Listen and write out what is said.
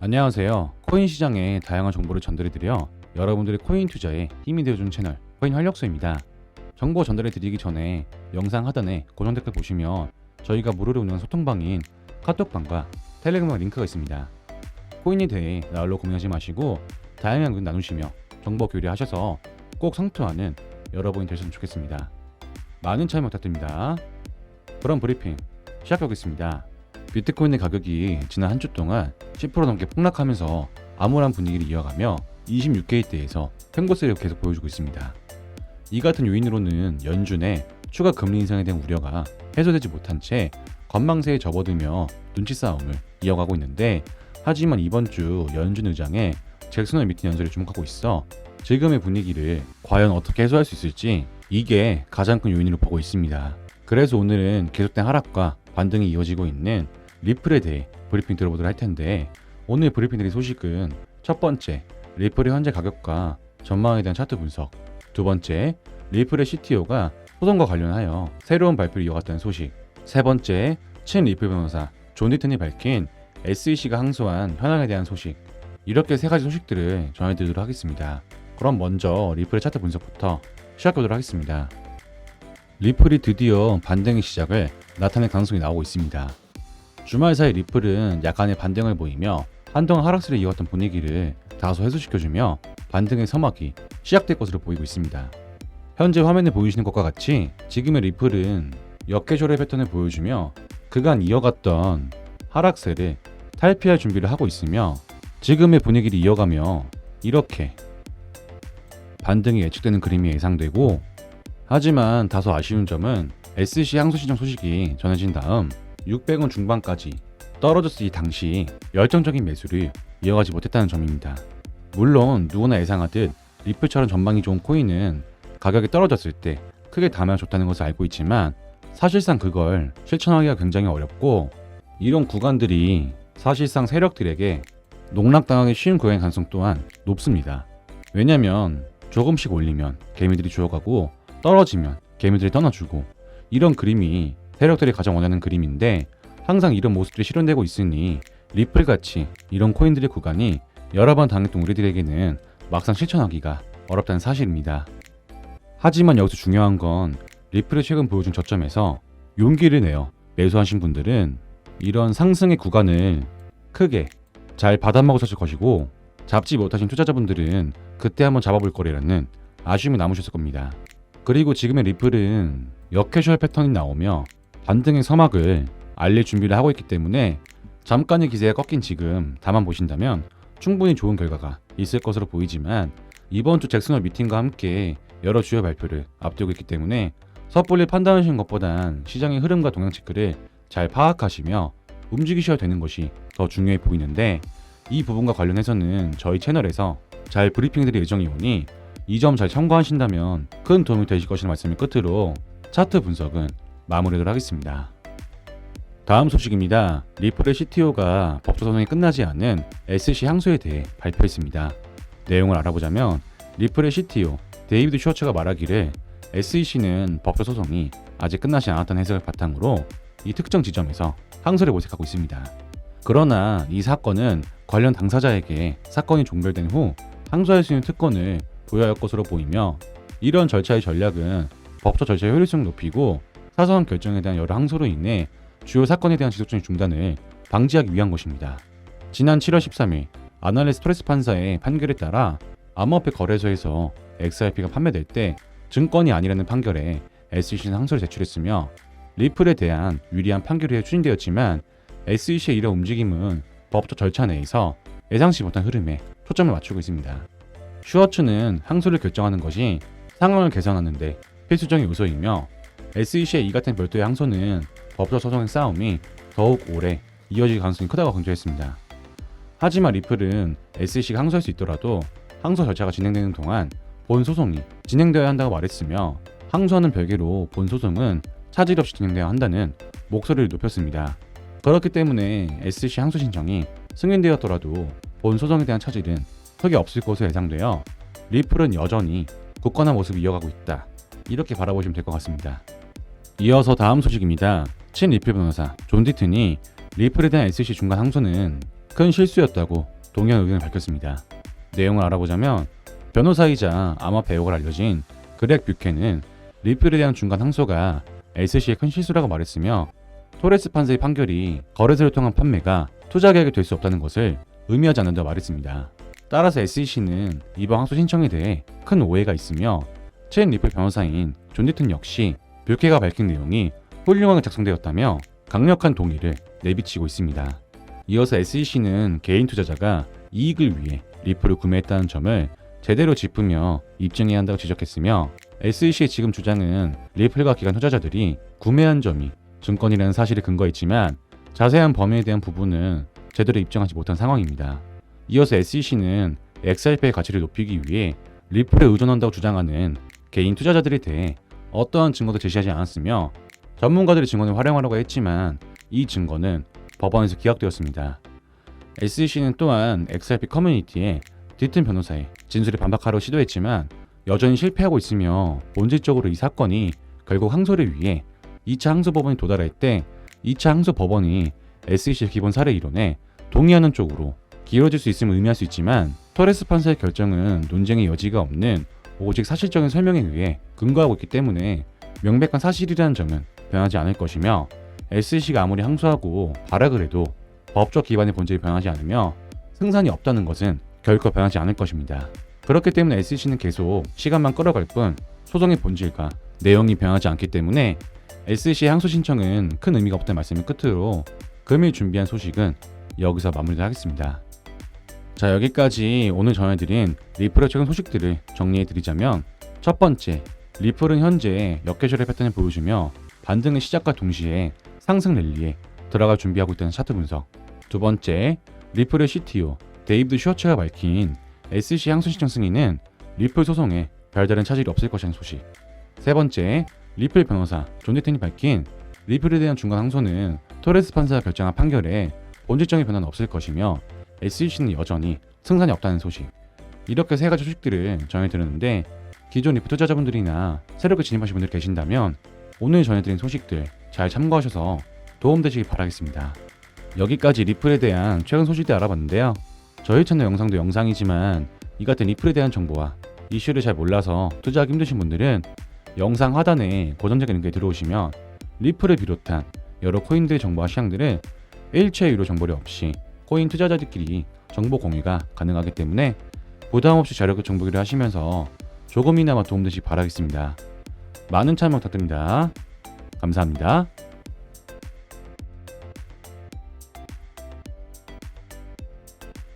안녕하세요. 코인 시장의 다양한 정보를 전달해드려 여러분들의 코인 투자에 힘이 되어주는 채널 코인 활력소입니다. 정보 전달해드리기 전에 영상 하단에 고정 댓글 보시면 저희가 무료로 운영하는 소통방인 카톡방과 텔레그램 링크가 있습니다. 코인에 대해 나홀로 고민하지 마시고 다양한 의견 나누시며 정보 교류하셔서 꼭 성투하는 여러분이 되셨으면 좋겠습니다. 많은 참여 부탁드립니다. 그럼 브리핑 시작하겠습니다. 비트코인의 가격이 지난 한 주 동안 10% 넘게 폭락하면서 암울한 분위기를 이어가며 26K대에서 횡보세를 계속 보여주고 있습니다. 이 같은 요인으로는 연준의 추가 금리 인상에 대한 우려가 해소되지 못한 채 건망세에 접어들며 눈치 싸움을 이어가고 있는데 하지만 이번 주 연준 의장의 잭슨홀 미팅 연설에 주목하고 있어 지금의 분위기를 과연 어떻게 해소할 수 있을지 이게 가장 큰 요인으로 보고 있습니다. 그래서 오늘은 계속된 하락과 반등이 이어지고 있는 리플에 대해 브리핑 들어보도록 할 텐데 오늘 브리핑 드릴 소식은 첫 번째 리플의 현재 가격과 전망에 대한 차트 분석. 두 번째 리플의 CTO가 소송과 관련하여 새로운 발표를 이어갔다는 소식. 세 번째 친 리플 변호사 존 디튼이 밝힌 SEC가 항소한 현황에 대한 소식. 이렇게 세 가지 소식들을 전해드리도록 하겠습니다. 그럼 먼저 리플의 차트 분석부터 시작하도록 하겠습니다. 리플이 드디어 반등의 시작을 나타낼 가능성이 나오고 있습니다. 주말 사이 리플은 약간의 반등을 보이며 한동안 하락세를 이어왔던 분위기를 다소 해소시켜주며 반등의 서막이 시작될 것으로 보이고 있습니다. 현재 화면에 보이시는 것과 같이 지금의 리플은 역계절의 패턴을 보여주며 그간 이어갔던 하락세를 탈피할 준비를 하고 있으며 지금의 분위기를 이어가며 이렇게 반등이 예측되는 그림이 예상되고 하지만 다소 아쉬운 점은 SC 항소시장 소식이 전해진 다음 600원 중반까지 떨어졌을 당시 열정적인 매수를 이어가지 못했다는 점입니다. 물론 누구나 예상하듯 리플처럼 전망이 좋은 코인은 가격이 떨어졌을 때 크게 담아야 좋다는 것을 알고 있지만 사실상 그걸 실천하기가 굉장히 어렵고 이런 구간들이 사실상 세력들에게 농락당하기 쉬운 구간의 가능성 또한 높습니다. 왜냐면 조금씩 올리면 개미들이 주워가고 떨어지면 개미들이 떠나주고 이런 그림이 세력들이 가장 원하는 그림인데 항상 이런 모습들이 실현되고 있으니 리플 같이 이런 코인들의 구간이 여러 번 당했던 우리들에게는 막상 실천하기가 어렵다는 사실입니다. 하지만 여기서 중요한 건 리플이 최근 보여준 저점에서 용기를 내어 매수하신 분들은 이런 상승의 구간을 크게 잘 받아먹으셨을 것이고 잡지 못하신 투자자분들은 그때 한번 잡아볼 거리라는 아쉬움이 남으셨을 겁니다. 그리고 지금의 리플은 역캐주얼 패턴이 나오며 반등의 서막을 알릴 준비를 하고 있기 때문에 잠깐의 기세가 꺾인 지금 다만 보신다면 충분히 좋은 결과가 있을 것으로 보이지만 이번 주 잭슨홀 미팅과 함께 여러 주요 발표를 앞두고 있기 때문에 섣불리 판단하시는 것보단 시장의 흐름과 동향 체크를 잘 파악하시며 움직이셔야 되는 것이 더 중요해 보이는데 이 부분과 관련해서는 저희 채널에서 잘 브리핑드릴 예정이 오니 이 점 잘 참고하신다면 큰 도움이 되실 것이라 말씀을 끝으로 차트 분석은 마무리하도록 하겠습니다. 다음 소식입니다. 리플의 CTO가 법조 소송이 끝나지 않은 SC 항소에 대해 발표했습니다. 내용을 알아보자면 리플의 CTO 데이비드 슈어츠가 말하기를 SEC는 법조 소송이 아직 끝나지 않았다는 해석을 바탕으로 이 특정 지점에서 항소를 모색하고 있습니다. 그러나 이 사건은 관련 당사자에게 사건이 종결된 후 항소할 수 있는 특권을 부여할 것으로 보이며 이런 절차의 전략은 법조 절차의 효율성을 높이고 사소한 결정에 대한 여러 항소로 인해 주요 사건에 대한 지속적인 중단을 방지하기 위한 것입니다. 지난 7월 13일 아날레 스 토레스 판사의 판결에 따라 암호화폐 거래소에서 XRP가 판매될 때 증권이 아니라는 판결에 SEC는 항소를 제출했으며 리플에 대한 유리한 판결이 추진되었지만 SEC의 이런 움직임은 법적 절차 내에서 예상치 못한 흐름에 초점을 맞추고 있습니다. 슈어츠는 항소를 결정하는 것이 상황을 개선하는데 필수적인 요소이며 SEC의 이 같은 별도의 항소는 법적 소송의 싸움이 더욱 오래 이어질 가능성이 크다고 강조했습니다. 하지만 리플은 SEC가 항소할 수 있더라도 항소 절차가 진행되는 동안 본 소송이 진행되어야 한다고 말했으며 항소하는 별개로 본 소송은 차질 없이 진행되어야 한다는 목소리를 높였습니다. 그렇기 때문에 SEC 항소 신청이 승인되었더라도 본 소송에 대한 차질은 크게 없을 것으로 예상되어 리플은 여전히 굳건한 모습을 이어가고 있다. 이렇게 바라보시면 될 것 같습니다. 이어서 다음 소식입니다. 친 리플 변호사 존 디튼이 리플에 대한 SEC 중간 항소는 큰 실수였다고 동의한 의견을 밝혔습니다. 내용을 알아보자면 변호사이자 암호화폐 가 알려진 그렉 뷰켄은 리플에 대한 중간 항소가 SC의 큰 실수라고 말했으며 토레스 판사의 판결이 거래소를 통한 판매가 투자 계획이 될 수 없다는 것을 의미하지 않는다고 말했습니다. 따라서 SEC는 이번 항소 신청에 대해 큰 오해가 있으며 첸 리플 변호사인 존 디튼 역시 뷰케가 밝힌 내용이 훌륭하게 작성되었다며 강력한 동의를 내비치고 있습니다. 이어서 SEC는 개인 투자자가 이익을 위해 리플을 구매했다는 점을 제대로 짚으며 입증해야 한다고 지적했으며 SEC의 지금 주장은 리플과 기관 투자자들이 구매한 점이 증권이라는 사실을 근거했지만 자세한 범위에 대한 부분은 제대로 입증하지 못한 상황입니다. 이어서 SEC는 XRP의 가치를 높이기 위해 리플에 의존한다고 주장하는 개인 투자자들에 대해 어떠한 증거도 제시하지 않았으며 전문가들의 증언을 활용하려고 했지만 이 증거는 법원에서 기각되었습니다. SEC는 또한 XRP 커뮤니티에 디튼 변호사의 진술에 반박하려 시도했지만 여전히 실패하고 있으며 본질적으로 이 사건이 결국 항소를 위해 2차 항소 법원에 도달할 때 2차 항소 법원이 SEC의 기본 사례 이론에 동의하는 쪽으로 길어질 수 있음을 의미할 수 있지만 토레스 판사의 결정은 논쟁의 여지가 없는 오직 사실적인 설명에 의해 근거하고 있기 때문에 명백한 사실이라는 점은 변하지 않을 것이며 SEC가 아무리 항소하고 발악을 해도 법적 기반의 본질이 변하지 않으며 승산이 없다는 것은 결코 변하지 않을 것입니다. 그렇기 때문에 SEC는 계속 시간만 끌어갈 뿐 소송의 본질과 내용이 변하지 않기 때문에 SEC의 항소 신청은 큰 의미가 없다는 말씀을 끝으로 금일 준비한 소식은 여기서 마무리하겠습니다. 자 여기까지 오늘 전해드린 리플의 최근 소식들을 정리해드리자면 첫 번째 리플은 현재 역회전의 패턴을 보여주며 반등의 시작과 동시에 상승 랠리에 들어갈 준비하고 있다는 차트 분석. 두 번째 리플의 CTO 데이비드 슈어츠가 밝힌 항소 신청 승인은 리플 소송에 별다른 차질이 없을 것이라는 소식. 세 번째 리플 변호사 존 디텐이 밝힌 리플에 대한 중간 항소는 토레스 판사가 결정한 판결에 본질적인 변화는 없을 것이며 SEC는 여전히 승산이 없다는 소식. 이렇게 세 가지 소식들을 전해드렸는데 기존 리프 투자자분들이나 새롭게 진입하신 분들 계신다면 오늘 전해드린 소식들 잘 참고하셔서 도움되시길 바라겠습니다. 여기까지 리플에 대한 최근 소식들 알아봤는데요. 저희 채널 영상도 영상이지만 이 같은 리플에 대한 정보와 이슈를 잘 몰라서 투자하기 힘드신 분들은 영상 하단에 고정적인 링크에 들어오시면 리플을 비롯한 여러 코인들의 정보와 시장들을 일체 유료 정보료 없이 코인 투자자들끼리 정보 공유가 가능하기 때문에 부담 없이 자료급 정보기를 하시면서 조금이나마 도움되시 기 바라겠습니다. 많은 참여 부탁드립니다. 감사합니다.